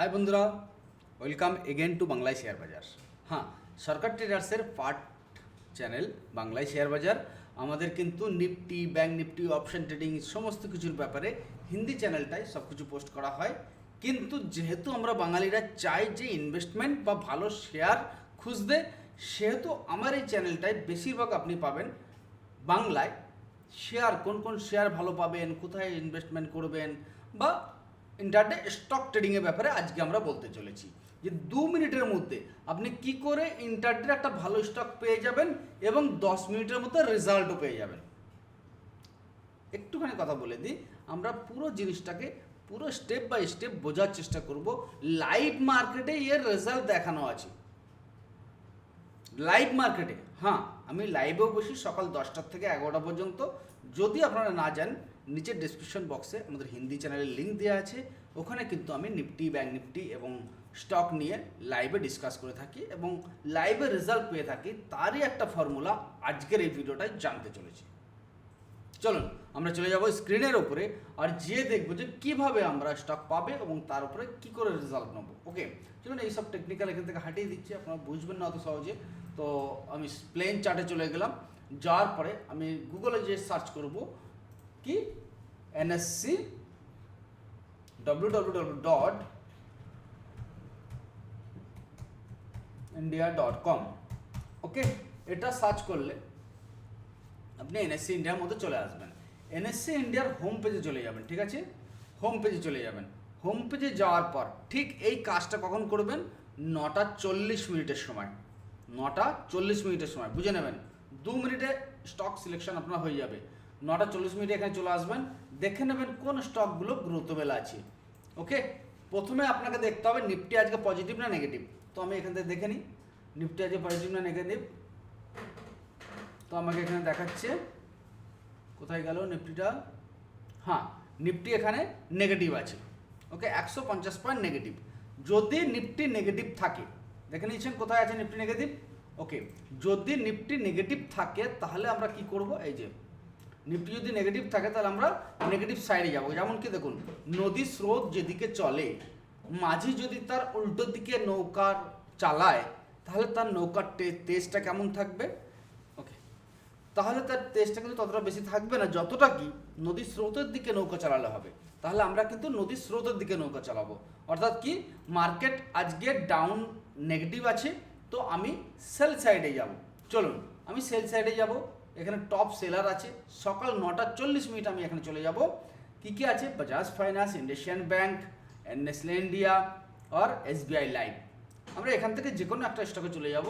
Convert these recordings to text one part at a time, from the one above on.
High বন্ধুরা welcome again to বাংলায় share বাজার। হ্যাঁ সরকার ট্রেডার্সের পার্ট চ্যানেল বাংলায় শেয়ার বাজার। আমাদের কিন্তু Nifty, bank Nifty option trading সমস্ত কিছুর ব্যাপারে হিন্দি চ্যানেলটায় সব কিছু পোস্ট করা হয়। কিন্তু যেহেতু আমরা বাঙালিরা চাই যে ইনভেস্টমেন্ট বা ভালো শেয়ার খুঁজতে, সেহেতু আমার এই চ্যানেলটায় বেশিরভাগ আপনি পাবেন বাংলায়। শেয়ার কোন কোন শেয়ার ভালো পাবেন, কোথায় ইনভেস্টমেন্ট করবেন বা ইন্টারডে স্টক ট্রেডিংয়ের ব্যাপারে আজকে আমরা বলতে চলেছি। যে দু মিনিটের মধ্যে আপনি কি করে ইন্টারডে একটা ভালো স্টক পেয়ে যাবেন এবং দশ মিনিটের মধ্যে রেজাল্টও পেয়ে যাবেন। একটুখানি কথা বলে দিই, আমরা পুরো জিনিসটাকে পুরো স্টেপ বাই স্টেপ বোঝার চেষ্টা করব। লাইভ মার্কেটে এর রেজাল্ট দেখানো আছে। লাইভ মার্কেটে হ্যাঁ আমি লাইভেও বসি সকাল দশটার থেকে এগারোটা পর্যন্ত। যদি আপনারা না যান নিচের ডিসক্রিপশন বক্সে আমাদের হিন্দি চ্যানেলের লিঙ্ক দেওয়া আছে। ওখানে কিন্তু আমি নিফটি ব্যাংক নিফটি এবং স্টক নিয়ে লাইভে ডিসকাস করে থাকি এবং লাইভে রেজাল্ট পেয়ে থাকি। তারই একটা ফর্মুলা আজকের এই ভিডিওটায় জানতে চলেছি। চলুন, আমরা চলে যাব স্ক্রিনের উপরে আর যেয়ে দেখব যে কীভাবে আমরা স্টক পাবে এবং তার উপরে কি করে রেজাল্ট নেব। ওকে চলুন এইসব টেকনিক্যাল এখান থেকে হাঁটিয়ে দিচ্ছি। আপনারা বুঝবেন না অত সহজে। তো আমি প্লেন চার্টে চলে গেলাম। যাওয়ার পরে আমি গুগলে যে সার্চ করব। কি? NSC W W W dot India dot com okay এটা সার্চ করলে আপনি এনএসসি ইন্ডিয়ার মধ্যে চলে আসবেন। এনএসসি ইন্ডিয়ার হোম পেজে চলে যাবেন, ঠিক আছে? হোম পেজে চলে যাবেন। হোম পেজে যাওয়ার পর ঠিক এই কাজটা কখন করবেন? নটা চল্লিশ মিনিটের সময়। নটা চল্লিশ মিনিটের সময়, বুঝে নেবেন? দু মিনিটে স্টক সিলেকশন আপনার হয়ে যাবে। নটা চল্লিশ মিনিটে এখানে চলে আসবেন। দেখে নেবেন কোন স্টকগুলো গ্রোথবেল আছে। ওকে প্রথমে আপনাকে দেখতে হবে নিফটি আজকে পজিটিভ না নেগেটিভ তো আমি এখান থেকে দেখে নিই। নিফটি আজকে পজিটিভ না নেগেটিভ তো আমাকে এখানে দেখাচ্ছে। কোথায় গেল নিফটিটা? হ্যাঁ নিফটি এখানে নেগেটিভ আছে। ওকে একশো পঞ্চাশ পয়েন্ট নেগেটিভ যদি নিফটি নেগেটিভ থাকে, দেখে নিয়েছেন কোথায় আছে নিফটি নেগেটিভ ওকে যদি নিফটি নেগেটিভ থাকে, তাহলে আমরা কি করব? এই যে নিফটি যদি নেগেটিভ থাকে, তাহলে আমরা নেগেটিভ সাইডে যাব। যেমন কি দেখুন, নদী স্রোত যেদিকে চলে, মাঝি যদি তার উল্টো দিকে নৌকার চালায়, তাহলে তার নৌকার তেজটা কেমন থাকবে? ওকে তাহলে তার তেজটা কিন্তু ততটা বেশি থাকবে না। যতটা কি নদীর স্রোতের দিকে নৌকা চালালে হবে। তাহলে আমরা কিন্তু নদীর স্রোতের দিকে নৌকা চালাবো। অর্থাৎ কি মার্কেট আজকে ডাউন নেগেটিভ আছে, তো আমি সেল সাইডে যাব। চলুন, আমি সেল সাইডে যাব। এখানে টপ সেলার আছে। সকাল নটা চল্লিশ মিনিট আমি এখানে চলে যাব। কি কি আছে? Bajaj finance IndusInd bank Nestle India আর এসবিআই লাইভ আমরা এখান থেকে যে কোনো একটা স্টকে চলে যাব।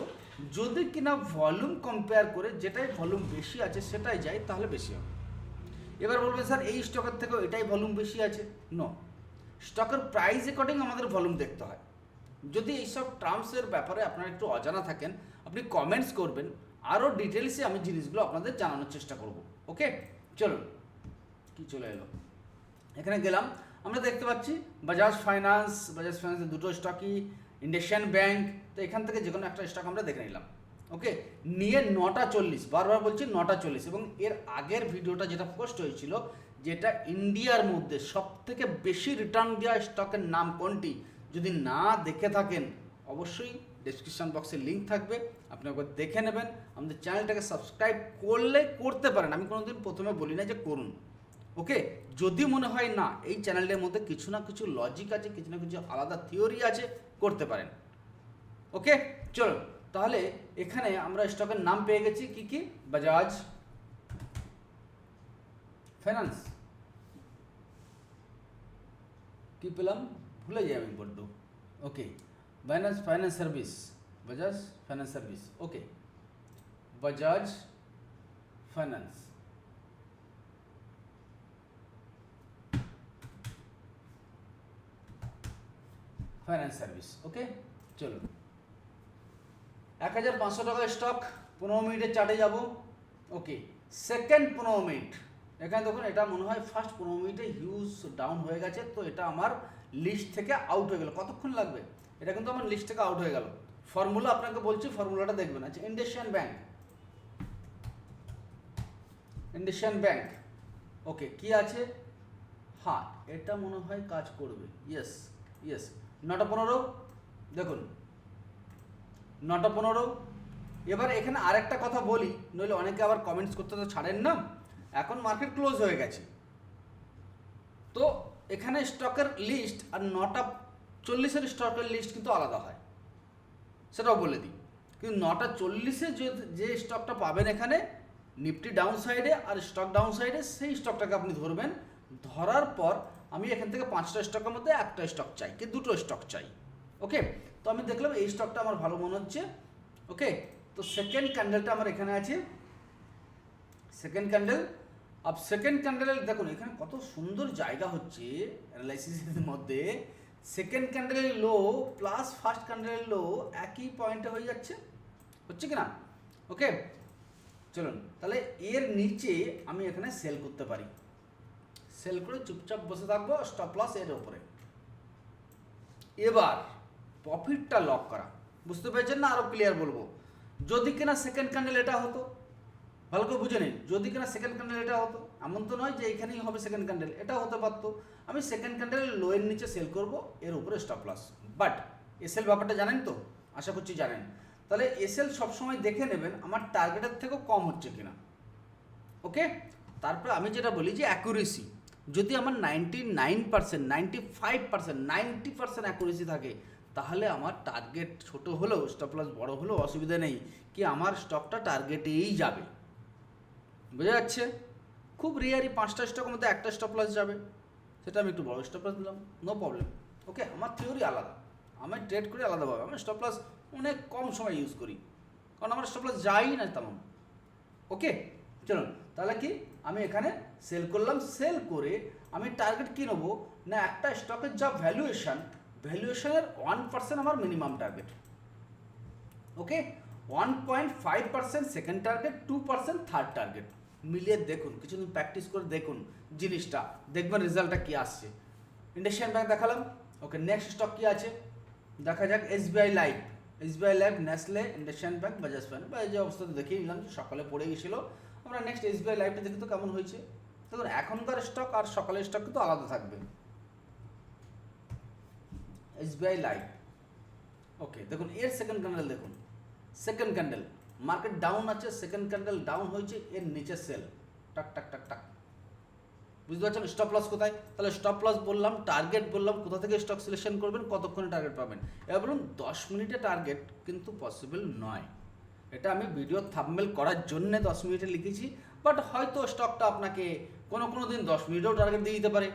যদি কিনা ভলিউম কম্পেয়ার করে যেটাই ভলিউম বেশি আছে সেটাই যাই, তাহলে বেশি হবে। এবার বলবেন, স্যার, এই স্টকের থেকেও এটাই ভলিউম বেশি আছে? নো স্টকের প্রাইস অ্যাকর্ডিং আমাদের ভলিউম দেখতে হয়। যদি এইসব টার্মসের ব্যাপারে আপনারা একটু অজানা থাকেন, আপনি কমেন্টস করবেন। আরও ডিটেলসে আমি জিনিসগুলো আপনাদের জানানোর চেষ্টা করব ওকে চলুন, কি চলে এলো? এখানে গেলাম, আমরা দেখতে পাচ্ছি বাজাজ ফাইন্যান্স বাজাজ ফাইন্যান্সের দুটো স্টকই ইন্ডাসিয়ান ব্যাংক তো এখান থেকে যে কোনো একটা স্টক আমরা দেখে নিলাম ওকে নিয়ে নটা চল্লিশ, বারবার বলছি নটা চল্লিশ, এবং এর আগের ভিডিওটা যেটা পোস্ট হয়েছিল, যেটা ইন্ডিয়ার মধ্যে সব থেকে বেশি রিটার্ন দেওয়া স্টকের নাম কোনটি? যদি না দেখে থাকেন, অবশ্যই ডেসক্রিপশন বক্সে লিঙ্ক থাকবে। আপনি একবার দেখে নেবেন। আমাদের চ্যানেলটাকে সাবস্ক্রাইব করলে করতে পারেন। আমি কোনোদিন প্রথমে বলি না যে করুন। ওকে? যদি মনে হয় না, এই চ্যানেলটার মধ্যে কিছু না কিছু লজিক আছে, কিছু না কিছু আলাদা থিওরি আছে, করতে পারেন। ওকে? চলো তাহলে এখানে আমরা স্টকের নাম পেয়ে গেছি। কি কি? বাজাজ ফাইন্যান্স কি পেলাম? ভুলে যাই আমি বড্ড। Okay? Finance finance service Bajaj finance service okay Bajaj finance finance service okay চলুন এক হাজার পাঁচশো টাকা স্টক পনেরো মিনিটের চার্টে যাব। ওকে সেকেন্ড পনেরো মিনিট। এখানে দেখুন, এটা মনে হয় ফার্স্ট পনেরো মিনিটে হিউজ ডাউন হয়ে গেছে, তো এটা আমার লিস্ট থেকে আউট হয়ে গেল। কতক্ষণ লাগবে? এটা কিন্তু আমার লিস্ট থেকে আউট হয়ে গেল। ফর্মুলা আপনাকে বলছি, ফর্মুলাটা দেখবেন। আচ্ছা ইন্ডাসিয়ান ব্যাংক। ইন্ডাসিয়ান ব্যাংক। ওকে, কি আছে? হ্যাঁ এটা মনে হয় কাজ করবে। ইয়েস ইয়েস নটা পনেরো? দেখুন। নটা পনেরো? এবার এখানে আরেকটা কথা বলি, নইলে অনেকে আবার কমেন্টস করতে তো ছাড়েন না। এখন মার্কেট ক্লোজ হয়ে গেছে। তো এখানে স্টকের লিস্ট আর নটা চল্লিশের স্টকের লিস্ট কিন্তু আলাদা হয়। সেটাও বলে দিই। কিন্তু নটা চল্লিশে যে স্টকটা পাবেন এখানে নিফটি ডাউন সাইডে আর স্টক ডাউন সাইডে সেই স্টকটাকে আপনি ধরবেন। ধরার পর আমি এখান থেকে পাঁচটা স্টকের মধ্যে একটা স্টক চাই কি দুটো স্টক চাই। ওকে? তো আমি দেখলাম এই স্টকটা আমার ভালো মনে হচ্ছে। ওকে? তো সেকেন্ড ক্যান্ডেলটা আমার এখানে আছে। সেকেন্ড ক্যান্ডেল আপ সেকেন্ড ক্যান্ডেলের দেখুন, এখানে কত সুন্দর জায়গা হচ্ছে অ্যানালাইসিসের মধ্যে। সেকেন্ড ক্যান্ডেলের লো প্লাস ফার্স্ট ক্যান্ডেলের লো একই পয়েন্টে হয়ে যাচ্ছে। হচ্ছে কি না? ওকে চলুন, তাহলে এর নিচে আমি এখানে সেল করতে পারি। সেল করে চুপচাপ বসে থাকব স্টপ লস এর ওপরে। এবার প্রফিটটা লক করা। বুঝতে পেরেছেন না? আরও ক্লিয়ার বলব। যদি কিনা সেকেন্ড ক্যান্ডেল এটা হতো ভালো করে বুঝে নিন। যদি কিনা সেকেন্ড ক্যান্ডেল এটা হতো, এমন তো নয় যে এখানেই হবে সেকেন্ড ক্যান্ডেল এটা হতে পারতো। আমি সেকেন্ড ক্যান্ডেল লোয়ের নিচে সেল করব, এর উপরে স্টপ লস বাট এসএল ব্যাপারটা জানেন তো? আশা করছি জানেন। তাহলে এসএল সবসময় দেখে নেবেন আমার টার্গেটের থেকেও কম হচ্ছে কিনা। ওকে তারপরে আমি যেটা বলি যে অ্যাকুরেসি যদি আমার ninety nine percent ninety five percent ninety percent accuracy থাকে, তাহলে আমার টার্গেট ছোট হলেও স্টপ লস বড় হলেও অসুবিধা নেই, কি আমার স্টকটা টার্গেটেই যাবে। বোঝা যাচ্ছে? খুব রেয়ারই পাঁচটা স্টকের মধ্যে একটা স্টপ লস যাবে। সেটা আমি একটু বড় স্টপ লস দিলাম নো প্রবলেম ওকে আমার থিওরি আলাদা। আমি ট্রেড করি আলাদাভাবে। আমি স্টপ লস অনেক কম সময় ইউজ করি। কারণ আমার স্টপ লস যাই না তেমন। ওকে চলুন। তাহলে কি? আমি এখানে সেল করলাম। সেল করে আমি টার্গেট কী নেব? না, একটা স্টকের যা ভ্যালুয়েশন ভ্যালুয়েশনের ওয়ান পার্সেন্ট আমার minimum target okay one point five percent second target two percent third target মিলিয়ে দেখুন, কিছুদিন প্র্যাকটিস করে দেখুন জিনিসটা, দেখবেন রেজাল্টটা কী আসছে। ইন্ডাসিয়ান ব্যাংক দেখালাম। ওকে নেক্সট স্টক কী আছে? দেখা যাক SBI life SBI life Nestle IndusInd bank Bajaj fine বা এই যে অবস্থাতে দেখিয়ে নিলাম যে সকালে পড়ে গেছিল আমরা নেক্সট এসবিআই লাইফটা দেখি তো কেমন হয়েছে। দেখুন, এখনকার স্টক আর সকালের স্টক কিন্তু আলাদা থাকবে। এসবিআই লাইফ ওকে দেখুন, এর সেকেন্ড ক্যান্ডেল দেখুন। সেকেন্ড ক্যান্ডেল মার্কেট ডাউন আছে সেকেন্ড ক্যান্ডেল ডাউন হয়েছে, এর নিচে সেল টাক টাক টাক টাক। বুঝতে পারছেন? স্টপ লস কোথায়? তাহলে স্টপ লস বললাম টার্গেট বললাম, কোথা থেকে স্টক সিলেকশন করবেন, কতক্ষণে টার্গেট পাবেন? এবার বলুন, দশ মিনিটে টার্গেট কিন্তু পসিবল নয়। এটা আমি ভিডিও থাম্বেল করার জন্যে দশ মিনিটে লিখেছি বাট হয়তো স্টকটা আপনাকে কোনো কোনো দিন দশ মিনিটেও টার্গেট দিয়ে দিতে পারে।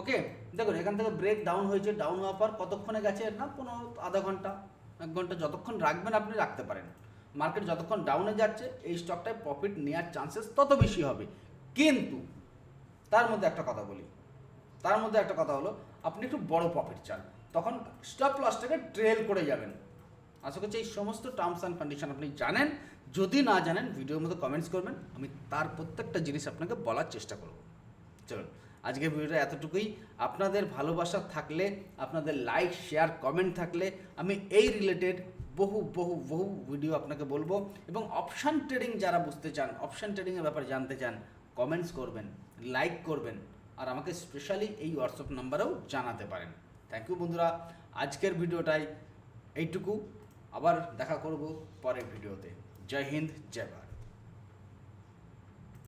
ওকে দেখুন, এখান থেকে ব্রেক ডাউন হয়েছে ডাউন হওয়ার পর কতক্ষণে গেছে? না কোনো আধা ঘণ্টা, এক ঘণ্টা, যতক্ষণ রাখবেন আপনি রাখতে পারেন। মার্কেট যতক্ষণ ডাউনে যাচ্ছে, এই স্টকটায় প্রফিট নেওয়ার চান্সেস তত বেশি হবে। কিন্তু, তার মধ্যে একটা কথা বলি। তার মধ্যে একটা কথা হলো, আপনি একটু বড় প্রফিট চান। তখন স্টপ লসটাকে ট্রেল করে যাবেন। আশা করছি এই সমস্ত টার্মস অ্যান্ড কন্ডিশন আপনি জানেন। যদি না জানেন ভিডিওর মধ্যে কমেন্টস করবেন। আমি তার প্রত্যেকটা জিনিস আপনাকে বলার চেষ্টা করব। চলুন আজকের ভিডিওটা এতটুকুই। আপনাদের ভালোবাসা থাকলে, আপনাদের লাইক শেয়ার কমেন্ট থাকলে আমি এই রিলেটেড বহু বহু বহু ভিডিও আপনাকে বলব। এবং অপশান ট্রেডিং যারা বুঝতে চান অপশান ট্রেডিংয়ের ব্যাপারে জানতে চান কমেন্টস করবেন লাইক করবেন, আর আমাকে স্পেশালি এই হোয়াটসঅ্যাপ নাম্বারেও জানাতে পারেন। থ্যাংক ইউ বন্ধুরা, আজকের ভিডিওটাই এইটুকু। আবার দেখা করব পরের ভিডিওতে জয় হিন্দ, জয় ভারত।